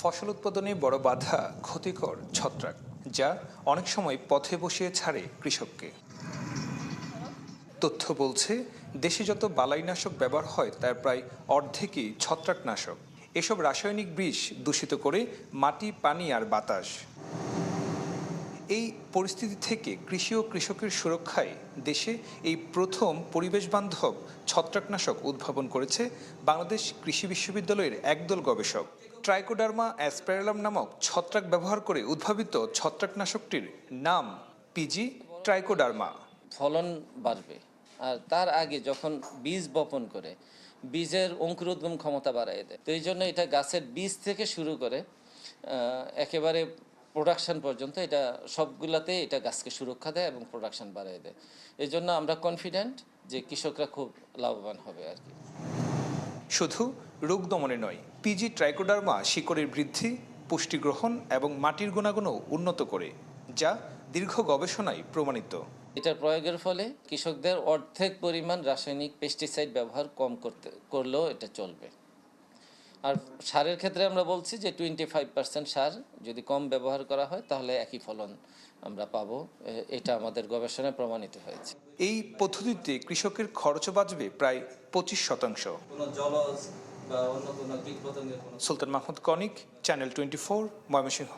ফসল উৎপাদনে বড় বাধা ক্ষতিকর ছত্রাক, যা অনেক সময় পথে বসিয়ে ছাড়ে কৃষককে। তথ্য বলছে, দেশে যত বালাইনাশক ব্যবহার হয়, তার প্রায় অর্ধেকই ছত্রাকনাশক। এসব রাসায়নিক বিষ দূষিত করে মাটি, পানি আর বাতাস। এই পরিস্থিতি থেকে কৃষি ও কৃষকের সুরক্ষায় দেশে এই প্রথম পরিবেশ বান্ধব ছত্রাকনাশক উদ্ভাবন করেছে বাংলাদেশ কৃষি বিশ্ববিদ্যালয়ের একদল গবেষক। ট্রাইকোডার্মা অ্যাসপ্যারালাম নামক ছত্রাক ব্যবহার করে উদ্ভাবিত ছত্রাকনাশকটির নাম পিজি ট্রাইকোডার্মা। ফলন বাড়বে। আর তার আগে যখন বীজ বপন করে, বীজের অঙ্কুরোদ্গম ক্ষমতা বাড়ায় দেয়। তো এই জন্য এটা গাছের বীজ থেকে শুরু করে একেবারে প্রোডাকশন পর্যন্ত এটা সবগুলাতে এটা গাছকে সুরক্ষা দেয় এবং প্রোডাকশন বাড়ায় দেয়। এই জন্য আমরা কনফিডেন্ট যে কৃষকরা খুব লাভবান হবে আর কি। শুধু রোগ দমনে নয়, পিজি ট্রাইকোডার্মা শিকড়ের বৃদ্ধি পুষ্টি গ্রহণ এবং মাটির গুণাগুণও উন্নত করে, যা দীর্ঘ গবেষণায় প্রমাণিত। এটার প্রয়োগের ফলে কৃষকদের অর্ধেক পরিমাণ রাসায়নিক পেস্টিসাইড ব্যবহার কম করতে, করলেও এটা চলবে। আর সারের ক্ষেত্রে আমরা বলছি যে টোয়েন্টি ফাইভ পার্সেন্ট সার যদি কম ব্যবহার করা হয় তাহলে একই ফলন আমরা পাবো। এটা আমাদের গবেষণায় প্রমাণিত হয়েছে। এই পদ্ধতিতে কৃষকের খরচ বাঁচবে প্রায় পঁচিশ শতাংশ। কোনো জলজ বা অন্য কোনো কীটপতঙ্গের কোনো সুলতান মাহমুদ কনিক চ্যানেল টোয়েন্টি ফোর ময়মনসিংহ।